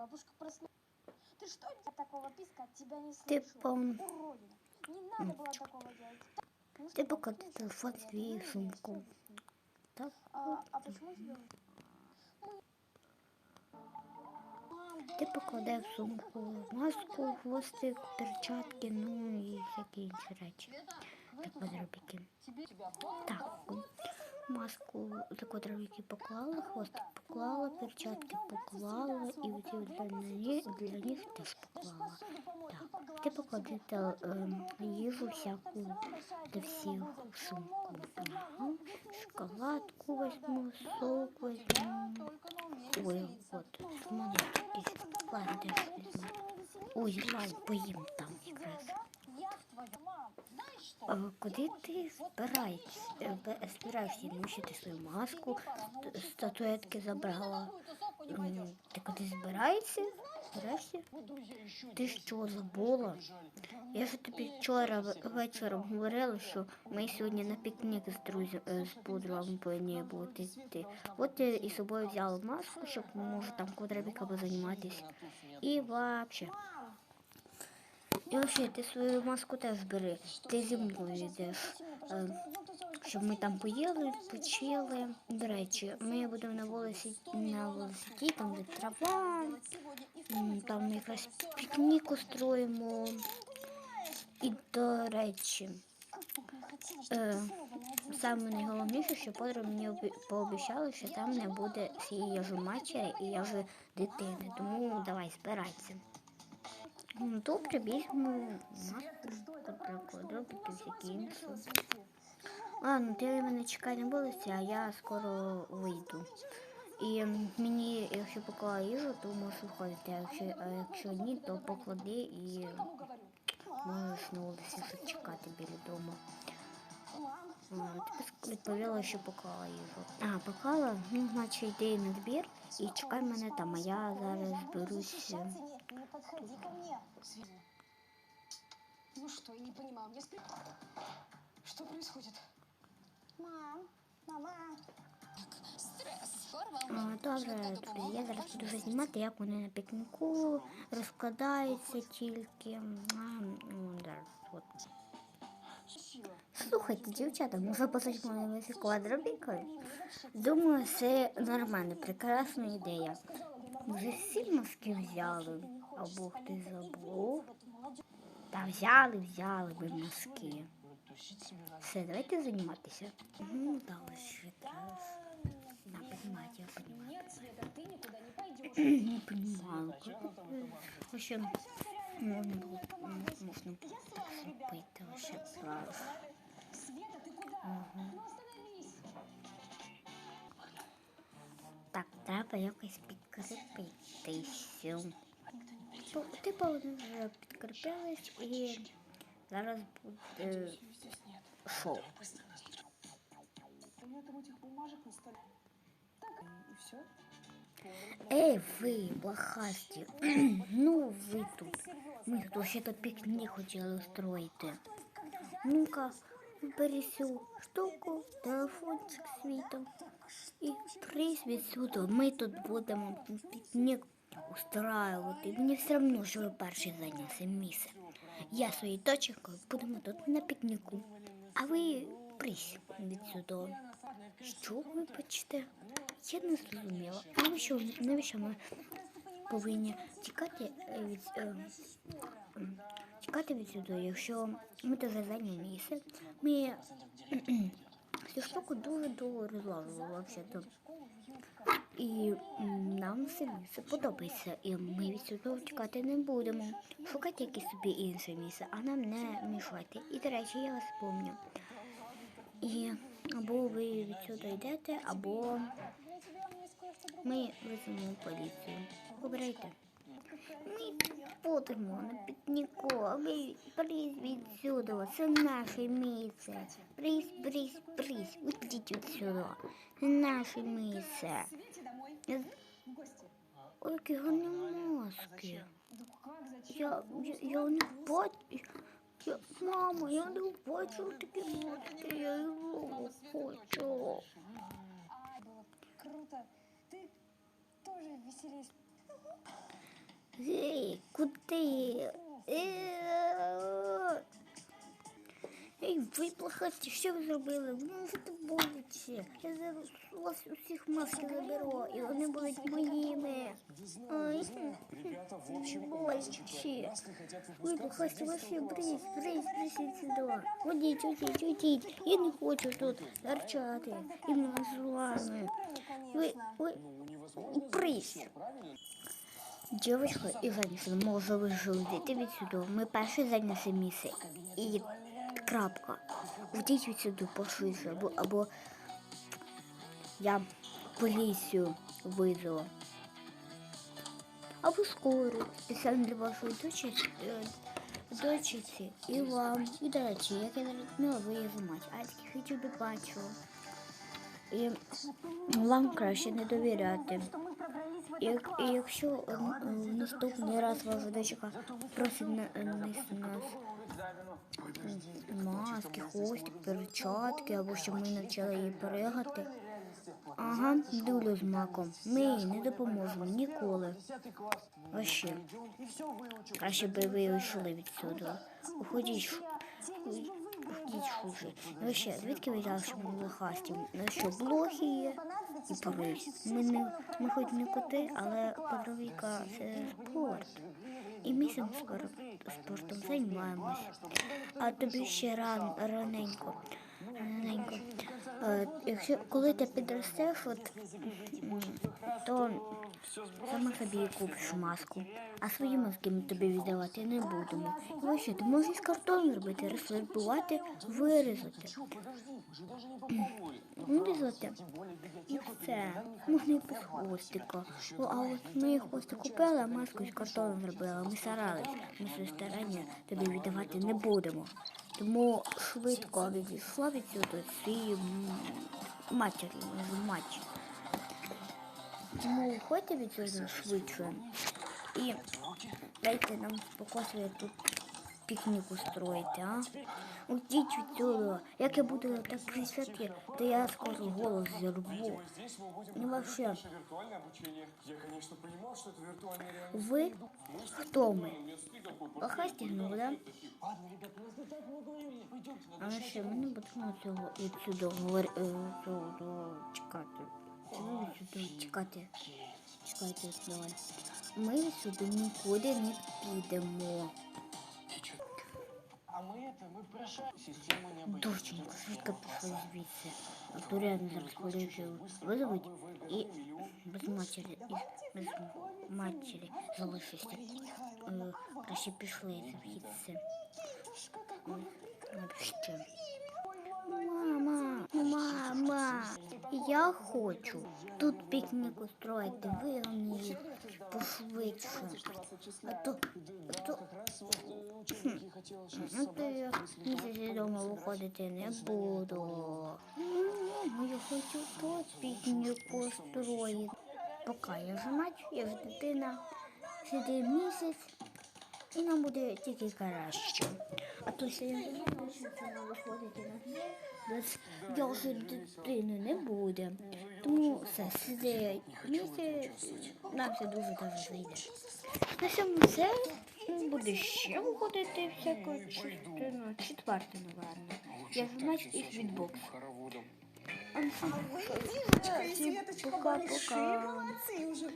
Бабушка проснулась. Ты что от такого писка от тебя не Ти слышу? пом... Уродина. Не надо было такого делать. Ну, Ти что, поклади бабушка телефон сказала, свій ну, в сумку. естественно. Так? А, а почему тебе? Мам, Ти да покладе в сумку маску, хвостик, перчатки, ну і всякі інші речі. Так, квадробіки. Так, маску за квадробіки поклала, хвостик поклала, перчатки поклала і оці для, для них теж поклала. Так, ти поклади те, ем, їжу всяку для всіх в сумку. Ага. Шоколадку возьму, сок возьму. Ой, от, якісь. Ладно, теж. Ой, ладно, поїм там якраз. Я твоя мам. Знаешь что? Куди ти збираєшся? Е, Збираєшся носити свою маску, ст- статуетки забрала. Ти куди збираєшся? Збираєшся? Ти що забула? Я ж тобі вчора вечором говорила, що ми сьогодні на пікнік з друзями з подругами повинні бути йти. От я і з собою взяла маску, щоб може там квадробіками займатися. І вообще. І вообще, ти свою маску теж бери. Ти зі мною йдеш. Е, Щоб ми там поїли, почили. До речі, ми будемо на вулиці на велосипеді, там де трава, там якраз пікнік устроїмо. І до речі, е, саме найголовніше, що подруга мені обі- пообіцяла, що там не буде цієї ж матері і я ж дитини. Тому давай збирайся. Ну, маску, квадробіки, всякі інші. Ладно, ти мене чекай на вулиці, а я скоро вийду. І мені, якщо поклала їжу, то можеш виходити, а якщо, а якщо ні, то поклади і можеш на вулиці ще чекати біля дому. Ти відповіла, що поклала їжу. А, поклала? Ну, значить йди на двір і чекай мене там, а я зараз зберусь. Не, не подходи ко мне. Ну что, я не понимаю, мне спи... Что происходит? Мам, мама. А, Добре, я зараз буду знімати, як вони на пікніку розкладаються тільки. А, ну, зараз, от. Слухайте, дівчата, може позаймаємося квадробікою? Думаю, це нормально, прекрасна ідея. Вже всі маски взяли, або хтось забув. Та взяли, взяли ви маски. Все, давайте займатися. Ну, дали ще раз. На, понимаете, я понимаю. Нет, Света, ты никуда не пойдешь. Не понимаю, как это... В общем, можно было, м, можно было так зробити вообще клас. Света, ты куда? Ага. Ну остановись. Так, треба якось підкріпитися. Типу, Типу, вони вже підкріпились і зараз буде шоу. У меня там этих бумажек на столе. Так, и все. Ей, ви, блохасті, ну ви тут. Ми тут ще тут пікнік хотіли устроїти. Ну-ка, бери цю штуку, телефончик світом. І прийсь відсюди. Ми тут будемо пікнік устраивати. Мені все одно, що ви перший зайнявся місце. Я своєю точкою будемо тут на пікніку. А ви прийсь відсюди. Що ви бачите? Я не зрозуміла. Навіщо, навіщо ми повинні тікати е, від е, тікати від сюди, якщо ми тут зайняли місце. Ми цю штуку дуже довго розлажували взагалі. І нам все місце подобається. І ми від сюди тікати не будемо. Шукайте якесь собі інше місце, а нам не мішайте. І, до речі, я вас помню. І або ви відсюди йдете, або ми веземо поліцію. Обирайте. Ми будемо на пікніку, а ви прийсь відсюди. Це наше місце. Прийсь, прийсь, прийсь. Уйдіть відсюди. Це наше місце. Я... Ой, які гарні маски. Я, я, я не бачу. Я, мама, я не бачу такі маски. Я його хочу. Круто. Ты тоже веселись. Ей, куди? Е, ви плохасті, що ви зробили? Ви можете боляче. Я зараз у вас усіх маски заберу, і вони будуть моїми. Маски хотят Ви 11 брись, брись, брись сюди. Удіть, удіть, удіть. Я не хочу тут торчати. Іменно з вами. Ви, ви, брись. Дівчинка і Венсон, може ви жити відсюди. Ми перші зайняли місце. І крапка. Вдіть відсюди пошвидше, або, або я поліцію визову. Або скору. Спеціально для вашої дочці, е, дочці і вам. І до речі, як я зрозуміла, ви є мать. А я таких не бачу. І вам краще не довіряти. І, і якщо е, наступний раз ваша дочка просить на, нас маски, хвостик, перчатки, або щоб ми навчили її перегати. Ага, дулю з маком. Ми їй не допоможемо ніколи. Вообще. Краще би ви йшли відсюди. Уходіть. Уходіть швидше. Ну звідки ви взяли, що ми блохасті? Ну що, блохи є? І порись. Ми не ми хоч не коти, але подровіка це спорт. І ми цим скоро спортом займаємося. А тобі ще ран, раненько. Раненько. Е, якщо коли ти підростеш, от, то сама собі купиш маску. А свої маски ми тобі віддавати не будемо. І ось що, ти можеш з картону робити, розфарбувати, вирізати. Вирізати. І все. Можна і без хвостика. О, а от ми хвостик купили, а маску з картону зробили. Ми старались. Ми своє старання тобі віддавати не будемо. Тому швидко відійшла від цього свій матір, матч. Тому виходьте від цього швидше. І дайте нам спокійно тут пікнік устроїти, а? Уйдіть від цього. Як я буду так кричати, то я скоро голос зірву. Ну, вообще. Ви хто ми? Никакой да? А ще не будемо цього відсюди говорити, цього чекати. Чого відсюди чекати? Чекайте, давай. Ми сюди нікуди не підемо. А мы это, мы прошаем. Система не обойдет. Дурченько, швидко пішли звідси. А то реально зараз поліцію визовуть і без матері, і без матері залишишся. Е, Краще пішли звідси. Вообще. Хочу тут пікнік устроїти, ви мені пошвидше. А то, а то, Ученики а то я місяць дому виходити не буду. Ну, я хочу тут пікнік устроїти. Поки я ж мать, я ж дитина, сиди місяць, і нам буде тільки краще. А то ще я не знаю, що це не виходити на Десь я вже дитини не буде. Тому все, сиди місяць, нам все дуже дуже зайде. На цьому все. Буде ще виходити всяка частина. Четверта, напевно. Я ж матч із відбокс. А ну, Дівчинка і Світочка Пока-пока.